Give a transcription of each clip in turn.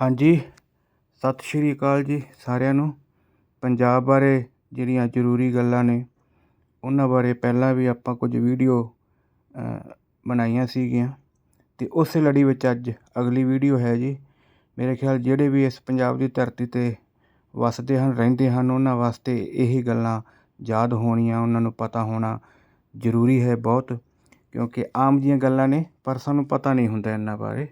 ਹਾਂਜੀ, ਸਤਿ ਸ਼੍ਰੀ ਅਕਾਲ ਜੀ ਸਾਰਿਆਂ ਨੂੰ। ਪੰਜਾਬ ਬਾਰੇ ਜਿਹੜੀਆਂ ਜ਼ਰੂਰੀ ਗੱਲਾਂ ਨੇ, ਉਹਨਾਂ ਬਾਰੇ ਪਹਿਲਾਂ ਵੀ ਆਪਾਂ ਕੁਝ ਵੀਡੀਓ ਬਣਾਈਆਂ ਸੀਗੀਆਂ। ਅਤੇ ਉਸੇ ਲੜੀ ਵਿੱਚ ਅੱਜ ਅਗਲੀ ਵੀਡੀਓ ਹੈ ਜੀ। ਮੇਰੇ ਖਿਆਲ ਜਿਹੜੇ ਵੀ ਇਸ ਪੰਜਾਬ ਦੀ ਧਰਤੀ 'ਤੇ ਵਸਦੇ ਹਨ, ਰਹਿੰਦੇ ਹਨ, ਉਹਨਾਂ ਵਾਸਤੇ ਇਹੀ ਗੱਲਾਂ ਯਾਦ ਹੋਣੀਆਂ, ਉਹਨਾਂ ਨੂੰ ਪਤਾ ਹੋਣਾ ਜ਼ਰੂਰੀ ਹੈ ਬਹੁਤ। ਕਿਉਂਕਿ ਆਮ ਜੀਆਂ ਗੱਲਾਂ ਨੇ, ਪਰ ਸਾਨੂੰ ਪਤਾ ਨਹੀਂ ਹੁੰਦਾ ਇਹਨਾਂ ਬਾਰੇ।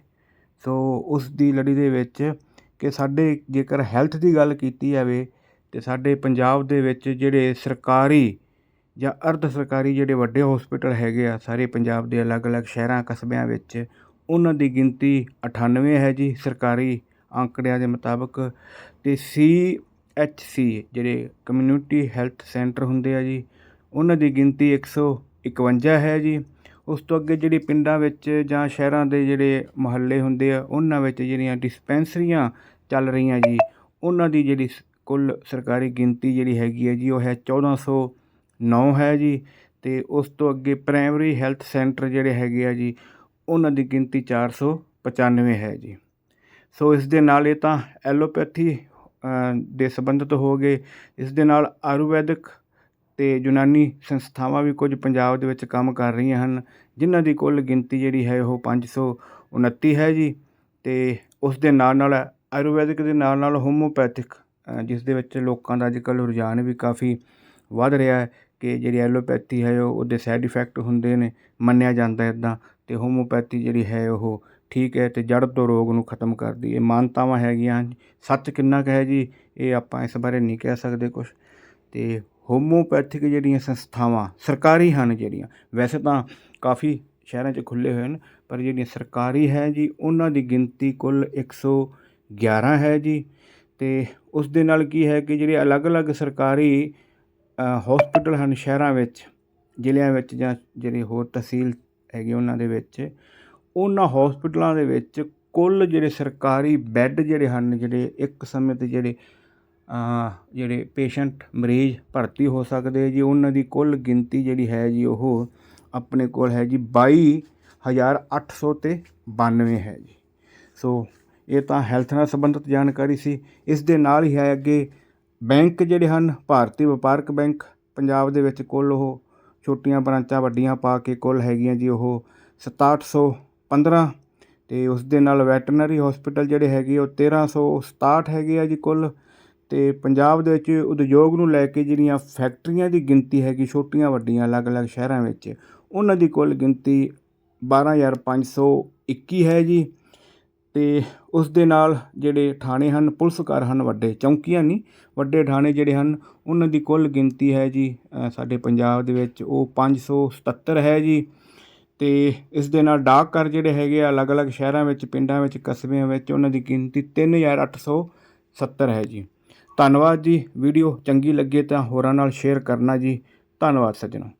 ਸੋ ਉਸ ਦੀ ਲੜੀ ਦੇ ਵਿੱਚ ਕਿ ਸਾਡੇ ਜੇਕਰ ਹੈਲਥ ਦੀ ਗੱਲ ਕੀਤੀ ਜਾਵੇ ਤਾਂ ਸਾਡੇ ਪੰਜਾਬ ਦੇ ਵਿੱਚ ਜਿਹੜੇ ਸਰਕਾਰੀ ਜਾਂ ਅਰਧ ਸਰਕਾਰੀ ਜਿਹੜੇ ਵੱਡੇ ਹਸਪੀਟਲ ਹੈਗੇ ਆ, ਸਾਰੇ ਪੰਜਾਬ ਦੇ ਅਲੱਗ-ਅਲੱਗ ਸ਼ਹਿਰਾਂ, ਕਸਬਿਆਂ ਵਿੱਚ, ਉਹਨਾਂ ਦੀ ਗਿਣਤੀ 98 ਹੈ ਜੀ ਸਰਕਾਰੀ ਅੰਕੜਿਆਂ ਦੇ ਮੁਤਾਬਕ ਤੇ ਸੀ ਐਚ ਸੀ ਜਿਹੜੇ ਕਮਿਊਨਿਟੀ ਹੈਲਥ ਸੈਂਟਰ ਹੁੰਦੇ ਆ ਜੀ, ਉਹਨਾਂ ਦੀ ਗਿਣਤੀ 151 ਹੈ ਜੀ। ਉਸ ਤੋਂ ਅੱਗੇ ਜਿਹੜੀ ਪਿੰਡਾਂ ਵਿੱਚ ਜਾਂ ਸ਼ਹਿਰਾਂ ਦੇ ਜਿਹੜੇ ਮੁਹੱਲੇ ਹੁੰਦੇ ਆ, ਉਹਨਾਂ ਵਿੱਚ ਜਿਹੜੀਆਂ ਡਿਸਪੈਂਸਰੀਆਂ ਚੱਲ ਰਹੀਆਂ ਜੀ, ਉਹਨਾਂ ਦੀ ਜਿਹੜੀ ਸ- ਕੁੱਲ ਸਰਕਾਰੀ ਗਿਣਤੀ ਜਿਹੜੀ ਹੈਗੀ ਹੈ ਜੀ, ਉਹ ਹੈ 1409 ਹੈ ਜੀ ਤੇ ਉਸ ਤੋਂ ਅੱਗੇ ਪ੍ਰਾਇਮਰੀ ਹੈਲਥ ਸੈਂਟਰ ਜਿਹੜੇ ਹੈਗੇ ਆ ਜੀ, ਉਹਨਾਂ ਦੀ ਗਿਣਤੀ 495 ਹੈ ਜੀ। ਸੋ ਇਸ ਦੇ ਨਾਲ ਇਹ ਤਾਂ ਐਲੋਪੈਥੀ ਦੇ ਸੰਬੰਧਿਤ ਹੋ ਗਏ, ਇਸ ਦੇ ਨਾਲ ਆਯੁਰਵੈਦਿਕ ਅਤੇ ਯੂਨਾਨੀ ਸੰਸਥਾਵਾਂ ਵੀ ਕੁਝ ਪੰਜਾਬ ਦੇ ਵਿੱਚ ਕੰਮ ਕਰ ਰਹੀਆਂ ਹਨ। ਜਿਨ੍ਹਾਂ ਦੀ ਕੁੱਲ ਗਿਣਤੀ ਜਿਹੜੀ ਹੈ ਉਹ 529 ਹੈ ਜੀ ਅਤੇ ਉਸ ਦੇ ਨਾਲ ਨਾਲ ਆਯੁਰਵੈਦਿਕ ਦੇ ਨਾਲ ਨਾਲ ਹੋਮੋਪੈਥਿਕ ਜਿਸ ਦੇ ਵਿੱਚ ਲੋਕਾਂ ਦਾ ਅੱਜ ਕੱਲ੍ਹ ਰੁਝਾਨ ਵੀ ਕਾਫੀ ਵੱਧ ਰਿਹਾ ਹੈ ਕਿ ਜਿਹੜੀ ਐਲੋਪੈਥੀ ਹੈ ਉਹ ਉਹਦੇ ਸਾਈਡ ਇਫੈਕਟ ਹੁੰਦੇ ਨੇ, ਮੰਨਿਆ ਜਾਂਦਾ ਇਦਾਂ ਅਤੇ ਹੋਮੋਪੈਥੀ ਜਿਹੜੀ ਹੈ ਉਹ ਠੀਕ ਹੈ ਅਤੇ ਜੜ ਤੋਂ ਰੋਗ ਨੂੰ ਖਤਮ ਕਰਦੀ ਹੈ। ਮਾਨਤਾਵਾਂ ਹੈਗੀਆਂ ਸੱਚ ਕਿੰਨਾ ਕੁ ਹੈ ਜੀ, ਇਹ ਆਪਾਂ ਇਸ ਬਾਰੇ ਨਹੀਂ ਕਹਿ ਸਕਦੇ ਕੁਝ ਅਤੇ ਹੋਮੋਪੈਥਿਕ ਜਿਹੜੀਆਂ ਸੰਸਥਾਵਾਂ ਸਰਕਾਰੀ ਹਨ ਜਿਹੜੀਆਂ, ਵੈਸੇ ਤਾਂ ਕਾਫੀ ਸ਼ਹਿਰਾਂ 'ਚ ਖੁੱਲੇ ਹੋਏ ਹਨ, ਪਰ ਜਿਹੜੀਆਂ ਸਰਕਾਰੀ ਹੈ ਜੀ, ਉਹਨਾਂ ਦੀ ਗਿਣਤੀ ਕੁੱਲ 111 ਹੈ ਜੀ। ਤੇ ਉਸ ਦੇ ਨਾਲ ਕੀ ਹੈ ਕਿ ਜਿਹੜੇ ਅਲੱਗ-ਅਲੱਗ ਸਰਕਾਰੀ ਹਸਪੀਟਲ ਹਨ ਸ਼ਹਿਰਾਂ ਵਿੱਚ, ਜ਼ਿਲ੍ਹਿਆਂ ਵਿੱਚ ਜਾਂ ਜਿਹੜੇ ਹੋਰ ਤਹਿਸੀਲ ਹੈਗੇ ਉਹਨਾਂ ਦੇ ਵਿੱਚ, ਉਹਨਾਂ ਹਸਪੀਟਲਾਂ ਦੇ ਵਿੱਚ ਕੁੱਲ ਜਿਹੜੇ ਸਰਕਾਰੀ ਬੈੱਡ ਜਿਹੜੇ ਹਨ, ਜਿਹੜੇ ਇੱਕ ਸਮੇਂ ਤੇ ਜਿਹੜੇ ਜਿਹੜੇ ਪੇਸ਼ੈਂਟ ਮਰੀਜ਼ ਭਰਤੀ ਹੋ ਸਕਦੇ ਜੀ, ਉਹਨਾਂ ਦੀ ਕੁੱਲ ਗਿਣਤੀ ਜਿਹੜੀ ਹੈ ਜੀ, ਉਹ ਆਪਣੇ ਕੋਲ ਹੈ ਜੀ 22800 ਤੇ 92 ਹੈ ਜੀ। ਸੋ ਇਹ ਤਾਂ ਹੈਲਥ ਨਾਲ ਸੰਬੰਧਿਤ ਜਾਣਕਾਰੀ ਸੀ। ਇਸ ਦੇ ਨਾਲ ਹੀ ਹੈ ਅੱਗੇ ਬੈਂਕ ਜਿਹੜੇ ਹਨ, ਭਾਰਤੀ ਵਪਾਰਕ ਬੈਂਕ, ਪੰਜਾਬ ਦੇ ਵਿੱਚ ਕੁੱਲ ਉਹ ਛੋਟੀਆਂ ਬ੍ਰਾਂਚਾਂ ਵੱਡੀਆਂ ਪਾ ਕੇ ਕੁੱਲ ਹੈਗੀਆਂ ਜੀ, ਉਹ 6715 ਤੇ ਉਸ ਦੇ ਨਾਲ ਵੈਟਰਨਰੀ ਹਸਪੀਟਲ ਜਿਹੜੇ ਹੈਗੇ, ਉਹ 1367 ਹੈਗੇ ਆ ਜੀ ਕੁੱਲ। ਅਤੇ ਪੰਜਾਬ ਦੇ ਵਿੱਚ ਉਦਯੋਗ ਨੂੰ ਲੈ ਕੇ ਜਿਹੜੀਆਂ ਫੈਕਟਰੀਆਂ ਦੀ ਗਿਣਤੀ ਹੈਗੀ, ਛੋਟੀਆਂ, ਵੱਡੀਆਂ, ਅਲੱਗ-ਅਲੱਗ ਸ਼ਹਿਰਾਂ ਵਿੱਚ, ਉਹਨਾਂ ਦੀ ਕੁੱਲ ਗਿਣਤੀ 12521 ਹੈ ਜੀ। ਤੇ ਉਸ ਦੇ ਨਾਲ ਜਿਹੜੇ ਥਾਣੇ ਹਨ, ਪੁਲਿਸ ਘਰ ਹਨ, ਵੱਡੇ ਚੌਂਕੀਆਂ ਨਹੀਂ, ਵੱਡੇ ਥਾਣੇ ਜਿਹੜੇ ਹਨ, ਉਹਨਾਂ ਦੀ ਕੁੱਲ ਗਿਣਤੀ ਹੈ ਜੀ ਸਾਡੇ ਪੰਜਾਬ ਦੇ ਵਿੱਚ ਉਹ 577 ਹੈ ਜੀ। ਤੇ ਇਸ ਦੇ ਨਾਲ ਡਾਕ ਘਰ ਜਿਹੜੇ ਹੈਗੇ ਆ, ਅਲੱਗ-ਅਲੱਗ ਸ਼ਹਿਰਾਂ ਵਿੱਚ, ਪਿੰਡਾਂ ਵਿੱਚ, ਕਸਬਿਆਂ ਵਿੱਚ, ਉਹਨਾਂ ਦੀ ਗਿਣਤੀ 3870 ਹੈ ਜੀ। ਧੰਨਵਾਦ ਜੀ। ਵੀਡੀਓ ਚੰਗੀ ਲੱਗੇ ਤਾਂ ਹੋਰਾਂ ਨਾਲ ਸ਼ੇਅਰ ਕਰਨਾ ਜੀ। ਧੰਨਵਾਦ ਸੱਜਣੋ।